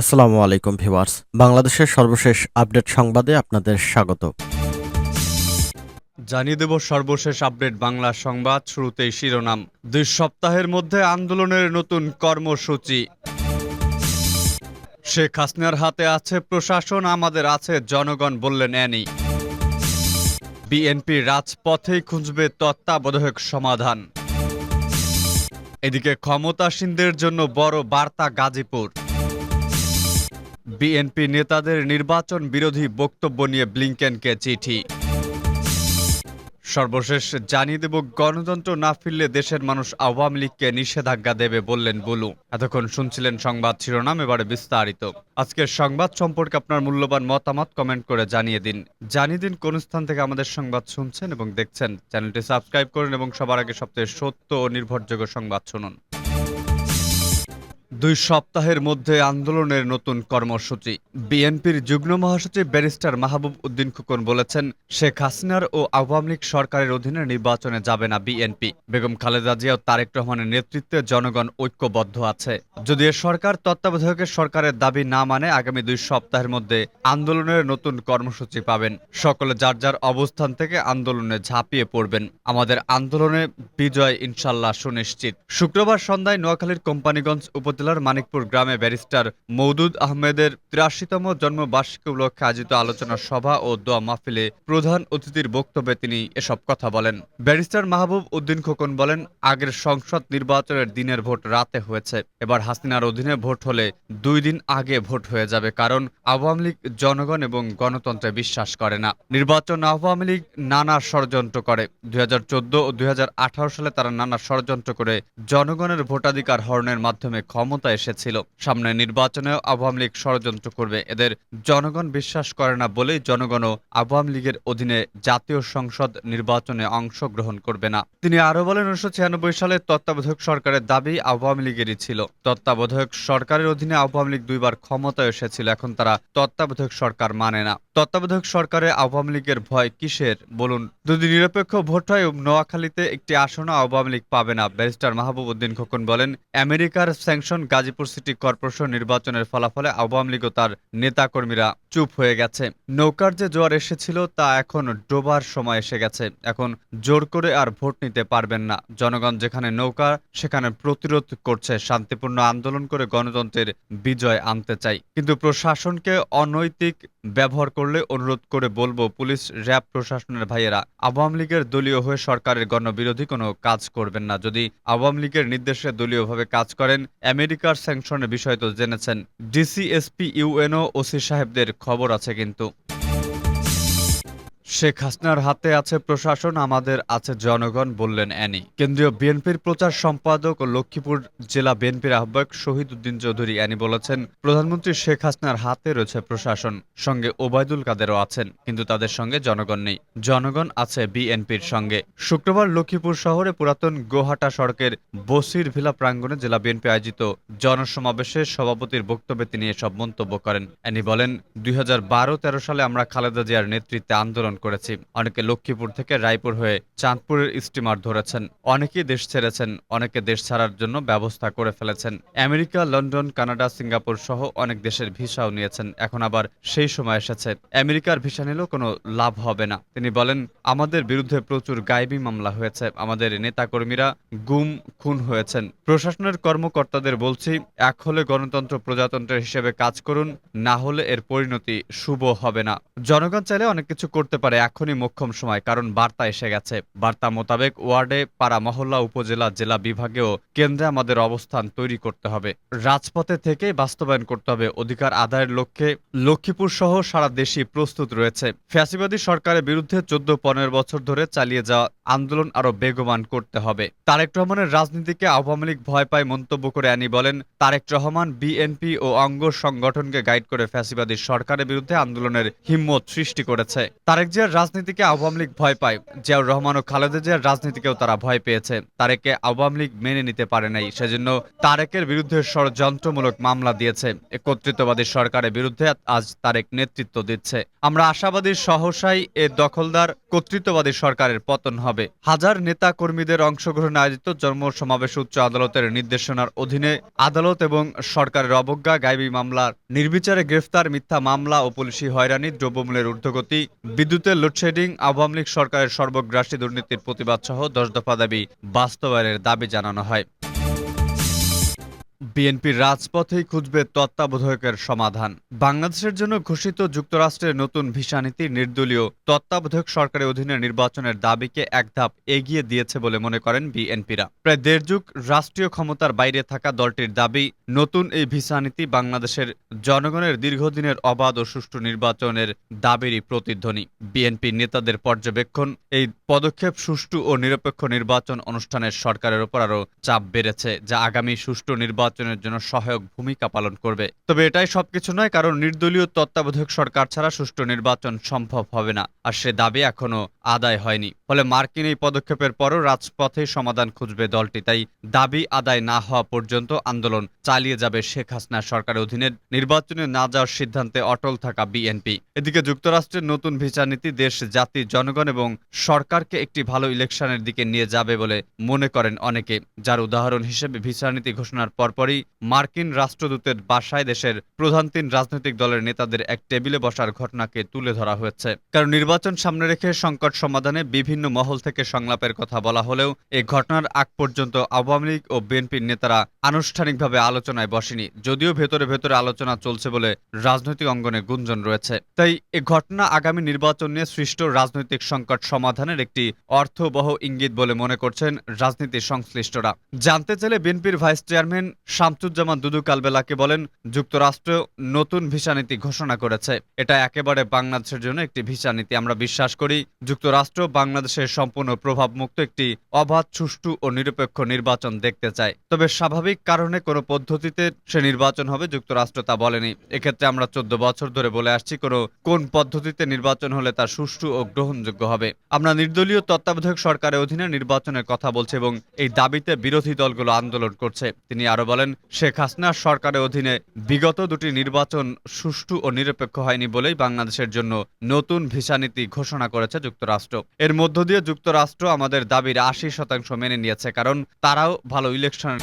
আসসালামু আলাইকুম ভিউয়ার্স। বাংলাদেশের সর্বশেষ আপডেট সংবাদে আপনাদের স্বাগত। জানিয়ে দেব সর্বশেষ আপডেট বাংলা সংবাদ শুরুতেই শিরোনাম। দুই সপ্তাহের মধ্যে আন্দোলনের নতুন কর্মসূচি। শেখ হাসিনার হাতে আছে প্রশাসন, আমাদের আছে জনগণ বললেন অ্যানি। বিএনপি রাজপথেই খুঁজবে তত্ত্বাবধায়ক সমাধান। এদিকে ক্ষমতাসীনদের জন্য বড় বার্তা গাজীপুর। বিএনপি নেতাদের নির্বাচন বিরোধী বক্তব্য নিয়ে ব্লিংকেনকে চিঠি। সর্বশেষ জানিয়ে দেব, গণতন্ত্র না ফিরলে দেশের মানুষ আওয়ামী লীগকে নিষেধাজ্ঞা দেবে বললেন বুলু। এতক্ষণ শুনছিলেন সংবাদ শিরোনাম, এবারে বিস্তারিত। আজকের সংবাদ সম্পর্কে আপনার মূল্যবান মতামত কমেন্ট করে জানিয়ে দিন। জানিয়ে দিন কোন স্থান থেকে আমাদের সংবাদ শুনছেন এবং দেখছেন। চ্যানেলটি সাবস্ক্রাইব করুন এবং সবার আগে সবচেয়ে সত্য ও নির্ভরযোগ্য সংবাদ শুনুন। দুই সপ্তাহের মধ্যে আন্দোলনের নতুন কর্মসূচি। বিএনপির যুগ্ম মহাসচিব ব্যারিস্টার মাহবুব উদ্দিন খোকন বলেছেন, শেখ হাসিনার ও আওয়ামী লীগ সরকারের অধীনে নির্বাচনে যাবে না বিএনপি। বেগম খালেদা জিয়া ও তারেক রহমানের নেতৃত্বে জনগণ ঐক্যবদ্ধ আছে। যদি এ সরকার তত্ত্বাবধায়কের সরকারের দাবি না মানে আগামী দুই সপ্তাহের মধ্যে আন্দোলনের নতুন কর্মসূচি পাবেন। সকলে যার যার অবস্থান থেকে আন্দোলনে ঝাঁপিয়ে পড়বেন। আমাদের আন্দোলনে বিজয় ইনশাল্লাহ সুনিশ্চিত। শুক্রবার সন্ধ্যায় নোয়াখালীর কোম্পানিগঞ্জ উপজেলার মানিকপুর গ্রামে ব্যারিস্টার মৌদুদ আহমেদের তিরাশিতম জন্মবার্ষিকী উপলক্ষে আয়োজিত আলোচনা সভা ও দোয়া মাহফিলে প্রধান অতিথির বক্তব্যে তিনি এসব কথা বলেন। ব্যারিস্টার মাহবুব উদ্দিন খোকন বলেন, আগের সংসদ নির্বাচনের দিনের ভোট রাতে হয়েছে। এবার হাসিনার অধীনে ভোট হলে দুই দিন আগে ভোট হয়ে যাবে কারণ আওয়ামী লীগ জনগণ এবং গণতন্ত্রে বিশ্বাস করে না। নির্বাচন আওয়ামী লীগ নানা ষড়যন্ত্র করে। দুই হাজার চোদ্দ ও দুই হাজার আঠারো সালে তারা নানা ষড়যন্ত্র করে জনগণের ভোটাধিকার হরণের মাধ্যমে ক্ষমতা এসেছিল। সামনে নির্বাচনেও আওয়ামী লীগ ষড়যন্ত্র করবে। এদের জনগণ বিশ্বাস করে না বলেই জনগণও আওয়ামী লীগের অধীনে জাতীয় সংসদ নির্বাচনে অংশগ্রহণ করবে না। তিনি আরও বলেন, উনিশশো ছিয়ানব্বই সালে তত্ত্বাবধায়ক সরকারের দাবি আওয়ামী লীগেরই ছিল। তত্ত্বাবধায়ক সরকারের অধীনে আওয়ামী লীগ দুইবার ক্ষমতায় এসেছিল, এখন তারা তত্ত্বাবধায়ক সরকার মানে না। তত্ত্বাবধায়ক সরকারে আওয়ামী লীগের ভয় কিসের? বলুন। যদি নিরপেক্ষ ভোট হয় নোয়াখালীতে একটি আসনও আওয়ামী লীগ পাবে না। ব্যারিস্টার মাহবুব উদ্দিন খোকন বলেন, আমেরিকার স্যাংশন গাজীপুর সিটি কর্পোরেশন নির্বাচনের ফলাফলে আওয়ামী লীগ ও তার নেতাকর্মীরা চুপ হয়ে গেছে। নৌকার যে জোয়ার এসেছিল, তা এখন ডোবার সময় এসে গেছে। এখন জোর করে আর ভোট নিতে পারবেন না। জনগণ যেখানে নৌকা, সেখানে প্রতিরোধ করছে। শান্তিপূর্ণ আন্দোলন করে গণতন্ত্রের বিজয় আনতে চাই। কিন্তু প্রশাসনকে অনৈতিক ব্যবহার করলে অনুরোধ করে বলব, পুলিশ, র্যাব প্রশাসনের ভাইয়েরা, আওয়ামী লীগের দলীয় হয়ে সরকারের গণবিরোধী কোনো কাজ করবেন না। যদি আওয়ামী লীগের নির্দেশে দলীয়ভাবে কাজ করেন, আমেরিকার স্যাংশনের বিষয় তো জেনেছেন। ডিসিএসপি ইউএনও, ওসি সাহেবদের খবর আছে কিন্তু। শেখ হাসিনার হাতে আছে প্রশাসন, আমাদের আছে জনগণ, বললেন অ্যানি। কেন্দ্রীয় বিএনপির প্রচার সম্পাদক ও লক্ষ্মীপুর জেলা বিএনপির আহ্বায়ক শহীদ উদ্দিন চৌধুরী, অ্যানি বলেছেন, প্রধানমন্ত্রী শেখ হাসিনার হাতে রয়েছে প্রশাসন, সঙ্গে ওবায়দুল কাদেরও আছেন, কিন্তু তাদের সঙ্গে জনগণ নেই। জনগণ আছে বিএনপির সঙ্গে। শুক্রবার লক্ষ্মীপুর শহরে পুরাতন গোহাটা সড়কের বসির ভিলা প্রাঙ্গণে জেলা বিএনপি আয়োজিত জনসমাবেশে সভাপতির বক্তব্যে তিনি এসব মন্তব্য করেন। অ্যানি বলেন, দুই হাজার সালে আমরা খালেদা জিয়ার নেতৃত্বে আন্দোলন করেছি। অনেকে লক্ষ্মীপুর থেকে রায়পুর হয়ে চাঁদপুরের স্টিমার ধরেছেন। অনেকেই দেশ ছেড়েছেন, অনেকে দেশ ছাড়ার জন্য ব্যবস্থা করে ফেলেছেন। আমেরিকা, লন্ডন, কানাডা, সিঙ্গাপুর সহ অনেক দেশের ভিসাও নিয়েছেন। এখন আবার সেই সময় এসেছে। আমেরিকার ভিসা নিলেও কোনো লাভ হবে না। তিনি বলেন, আমাদের বিরুদ্ধে প্রচুর গায়েবী মামলা হয়েছে। আমাদের নেতাকর্মীরা গুম, খুন হয়েছেন। প্রশাসনের কর্মকর্তাদের বলছি, এক হলে গণতন্ত্র প্রজাতন্ত্রের হিসেবে কাজ করুন, না হলে এর পরিণতি শুভ হবে না। জনগণ চাইলে অনেক কিছু করতে পারে। এখনই মোক্ষম সময়, কারণ বার্তা এসে গেছে। বার্তা মোতাবেক ওয়ার্ডে, পাড়া, মহল্লা, উপজেলা, জেলা বিভাগেও কেন্দ্রে আমাদের অবস্থান তৈরি করতে হবে। রাজপথে থেকে বাস্তবায়ন করতে হবে। অধিকার আদায়ের লক্ষ্যে লক্ষ্মীপুর সহ সারা দেশই প্রস্তুত রয়েছে। ফ্যাসিবাদী সরকারের বিরুদ্ধে চোদ্দ, পনেরো বছর ধরে চালিয়ে যাওয়া আন্দোলন আরও বেগবান করতে হবে। তারেক রহমানের রাজনীতিকে আওয়ামী লীগ ভয় পায় মন্তব্য করে আনি বলেন, তারেক রহমান, বিএনপি ও অঙ্গ সংগঠনকে গাইড করে ফ্যাসিবাদী সরকারের বিরুদ্ধে আন্দোলনের হিম্মত সৃষ্টি করেছে। তারেক যে জিয়ার রাজনীতিকে আওয়ামী লীগ ভয় পায়। জিয়াউর রহমান ও খালেদা জিয়ার রাজনীতিকেও তারা ভয় পেয়েছে। তারেককে আওয়ামী লীগ মেনে নিতে পারে নাই, সেজন্য তারেকের বিরুদ্ধে ষড়যন্ত্রমূলক মামলা দিয়েছে। এ কর্তৃত্ববাদী সরকারের বিরুদ্ধে আজ তারেক নেতৃত্ব দিচ্ছে। আমরা আশাবাদী সহসাই এ দখলদার কর্তৃত্ববাদী সরকারের পতন হবে। হাজার নেতা কর্মীদের অংশগ্রহণে আয়োজিত জন্ম সমাবেশ উচ্চ আদালতের নির্দেশনার অধীনে আদালত এবং সরকারের অবজ্ঞা গাইবী মামলার নির্বিচারে গ্রেফতার, মিথ্যা মামলা ও পুলিশি হয়রানি, দ্রব্যমূল্যের ঊর্ধ্বগতি, বিদ্যুতের লোডশেডিং আওয়ামী লীগ সরকারের সর্বগ্রাসী দুর্নীতির প্রতিবাদ সহ দশ দফা দাবি বাস্তবায়নের দাবি জানানো হয়। বিএনপির রাজপথেই খুঁজবে তত্ত্বাবধায়কের সমাধান। বাংলাদেশের জন্য ঘোষিত যুক্তরাষ্ট্রের নতুন ভিসা নীতি নির্দলীয় তত্ত্বাবধায়ক সরকারের অধীনে নির্বাচনের দাবিকে এক ধাপ এগিয়ে দিয়েছে বলে মনে করেন বিএনপিরা। প্রায় দেড় যুগ রাষ্ট্রীয় ক্ষমতার বাইরে থাকা দলটির দাবি, নতুন এই ভিসা নীতি বাংলাদেশের জনগণের দীর্ঘদিনের অবাধ ও সুষ্ঠু নির্বাচনের দাবিরই প্রতিধ্বনি। বিএনপি নেতাদের পর্যবেক্ষণ, এই পদক্ষেপ সুষ্ঠু ও নিরপেক্ষ নির্বাচন অনুষ্ঠানের সরকারের ওপর আরও চাপ বেড়েছে, যা আগামী সুষ্ঠু নির্বাচনের জন্য সহায়ক ভূমিকা পালন করবে। তবে এটাই সবকিছু নয়, কারণ নির্দলীয় তত্ত্বাবধায়ক সরকার ছাড়া সুষ্ঠু নির্বাচন সম্ভব হবে না, আর সে দাবি এখনও আদায় হয়নি। ফলে মার্কিন এই পদক্ষেপের পরও রাজপথে সমাধান খুঁজবে দলটি, তাই দাবি আদায় না হওয়া পর্যন্ত আন্দোলন চালিয়ে যাবে শেখ হাসিনা সরকারের অধীনে। নির্বাচনে না যাওয়ার সিদ্ধান্তে অটল থাকা বিএনপি। এদিকে যুক্তরাষ্ট্রের নতুন ভিসা নীতি দেশ, জাতি, জনগণ এবং সরকারকে একটি ভালো ইলেকশনের দিকে নিয়ে যাবে বলে মনে করেন অনেকে, যার উদাহরণ হিসেবে ভিসা নীতি ঘোষণার পরপরই মার্কিন রাষ্ট্রদূতের বাসায় দেশের প্রধান তিন রাজনৈতিক দলের নেতাদের এক টেবিলে বসার ঘটনাকে তুলে ধরা হয়েছে। কারণ নির্বাচন সামনে রেখে সংকট সমাধানে বিভিন্ন মহল থেকে সংলাপের কথা বলা হলেও এই ঘটনার আগ পর্যন্ত আওয়ামী লীগ ও বিএনপির নেতারা আনুষ্ঠানিকভাবে আলোচনায় বসেনি, যদিও ভেতরে ভেতরে আলোচনা চলছে বলে রাজনৈতিক অঙ্গনে গুঞ্জন রয়েছে। তাই এ ঘটনা আগামী নির্বাচন নিয়ে সৃষ্ট রাজনৈতিক সংকট সমাধানের একটি অর্থবহ ইঙ্গিত বলে মনে করছেন রাজনীতি সংশ্লিষ্টরা। জানতে চাইলে বিএনপির ভাইস চেয়ারম্যান শামসুজ্জামান দুদু কালবেলাকে বলেন, যুক্তরাষ্ট্র নতুন ভিসা নীতি ঘোষণা করেছে। এটা একেবারে বাংলাদেশের জন্য একটি ভিসা নীতি। আমরা বিশ্বাস করি, যুক্তরাষ্ট্র বাংলাদেশের সম্পূর্ণ প্রভাবমুক্ত একটি অবাধ, সুষ্ঠু ও নিরপেক্ষ নির্বাচন দেখতে চায়। তবে স্বাভাবিক কারণে কোনো পদ্ধতিতে সে নির্বাচন হবে, যুক্তরাষ্ট্র তা বলেনি। এক্ষেত্রে আমরা চোদ্দ বছর ধরে বলে আসছি, কোনো, কোন পদ্ধতিতে নির্বাচন হলে তা সুষ্ঠু ও গ্রহণযোগ্য হবে। আমরা নির্দলীয় তত্ত্বাবধায়ক সরকারের অধীনে নির্বাচনের কথা বলছি এবং এই দাবিতে বিরোধী দলগুলো আন্দোলন করছে। তিনি আরও বলেন শেখ হাসিনার সরকারের অধীনে বিগত দুটি নির্বাচন সুষ্ঠু ও নিরপেক্ষ হয়নি বলেই বাংলাদেশের জন্য নতুন ভিসা নীতি ঘোষণা করেছে যুক্তরাষ্ট্র। এর মধ্য দিয়ে যুক্তরাষ্ট্র আমাদের দাবির আশি শতাংশ মেনে নিয়েছে, কারণ তারাও ভালো ইলেকশন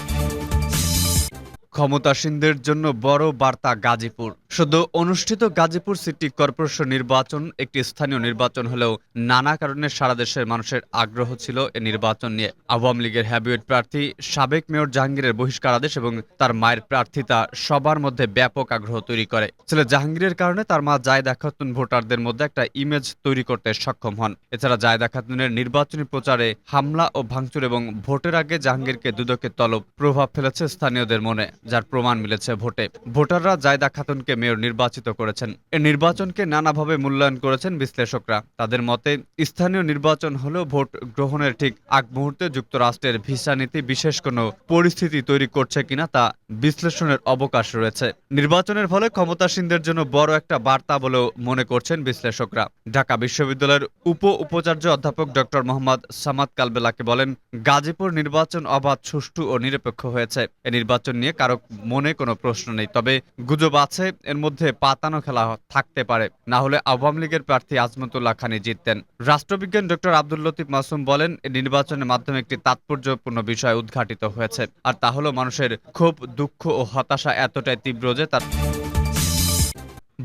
ক্ষমতাসীনদের জন্য বড় বার্তা গাজীপুর। সদ্য অনুষ্ঠিত গাজীপুর সিটি কর্পোরেশন নির্বাচন, একটি স্থানীয় নির্বাচন হলেও নানা কারণে সারা দেশের মানুষের আগ্রহ ছিল এ নির্বাচন নিয়ে। আওয়ামী লীগের হ্যাবিয়েট প্রার্থী সাবেক মেয়র জাহাঙ্গীরের বহিষ্কার আদেশ এবং তার মায়ের প্রার্থিতা সবার মধ্যে ব্যাপক আগ্রহ তৈরি করে। ছেলে জাহাঙ্গীরের কারণে তার মা জায়দা খাতুন ভোটারদের মধ্যে একটা ইমেজ তৈরি করতে সক্ষম হন। এছাড়া জায়দা খাতুনের নির্বাচনী প্রচারে হামলা ও ভাঙচুর এবং ভোটের আগে জাহাঙ্গীরকে দুদকের তলব প্রভাব ফেলেছে স্থানীয়দের মনে, যার প্রমাণ মিলেছে ভোটে। ভোটাররা জায়দা খাতুনকে মেয়র নির্বাচিত করেছেন। এ নির্বাচনকে নানাভাবে মূল্যায়ন করেছেন বিশ্লেষকরা। তাদের মতে, স্থানীয় নির্বাচন হলেও ভোট গ্রহণের ঠিক আগ মুহূর্তে যুক্তরাষ্ট্রের ভিসা নীতি বিশেষ কোনো পরিস্থিতি তৈরি করছে কিনা তা বিশ্লেষণের অবকাশ রয়েছে। নির্বাচনের ফলে ক্ষমতাসীনদের জন্য বড় একটা বার্তা বলেও মনে করছেন বিশ্লেষকরা। ঢাকা বিশ্ববিদ্যালয়ের উপ উপাচার্য অধ্যাপক ডক্টর মোহাম্মদ সামাদ কালবেলাকে বলেন, গাজীপুর নির্বাচন অবাধ, সুষ্ঠু ও নিরপেক্ষ হয়েছে। এ নির্বাচন নিয়ে কারও মনে কোনো প্রশ্ন নেই। তবে গুজব আছে এর মধ্যে পাতানো খেলা থাকতে পারে। না হলে আওয়ামী লীগের প্রার্থী আজমতুল্লাহ খানি জিততেন। রাষ্ট্রবিজ্ঞান ডক্টর আব্দুল লতিফ মাসুম বলেন নির্বাচনের মাধ্যমে একটি তাৎপর্যপূর্ণ বিষয় উদ্ঘাটিত হয়েছে। আর তা হলো মানুষের ক্ষোভ, দুঃখ ও হতাশা এতটাই তীব্র যে তার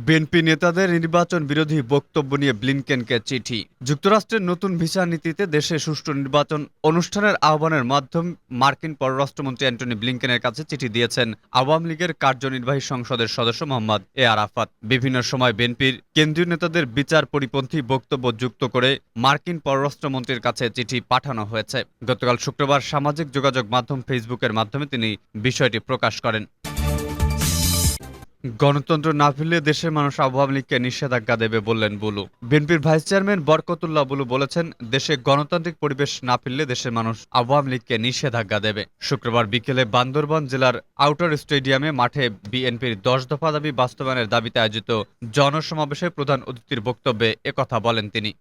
বিএনপি নেতাদের নির্বাচন বিরোধী বক্তব্য নিয়ে ব্লিনকেনকে চিঠি। যুক্তরাষ্ট্রের নতুন ভিসা নীতিতে দেশে সুষ্ঠু নির্বাচন অনুষ্ঠানের আহ্বানের মাধ্যমে মার্কিন পররাষ্ট্রমন্ত্রী অ্যান্টনি ব্লিনকেনের কাছে চিঠি দিয়েছেন আওয়ামী লীগের কার্যনির্বাহী সংসদের সদস্য মোহাম্মদ এ আরাফাত বিভিন্ন সময় বিএনপির কেন্দ্রীয় নেতাদের বিচার পরিপন্থী বক্তব্য যুক্ত করে মার্কিন পররাষ্ট্রমন্ত্রীর কাছে চিঠি পাঠানো হয়েছে। গতকাল শুক্রবার সামাজিক যোগাযোগ মাধ্যম ফেসবুকের মাধ্যমে তিনি বিষয়টি প্রকাশ করেন। গণতন্ত্র না ফিরলে দেশের মানুষ আওয়ামী লীগকে নিষেধাজ্ঞা দেবে বললেন বুলু। বিএনপির ভাইস চেয়ারম্যান বরকতুল্লাহ বুলু বলেছেন, দেশে গণতান্ত্রিক পরিবেশ না ফিরলে দেশের মানুষ আওয়ামী লীগকে নিষেধাজ্ঞা দেবে। শুক্রবার বিকেলে বান্দরবান জেলার আউটার স্টেডিয়ামে মাঠে বিএনপির দশ দফা দাবি বাস্তবায়নের দাবিতে আয়োজিত জনসমাবেশে প্রধান অতিথির বক্তব্যে একথা বলেন তিনি।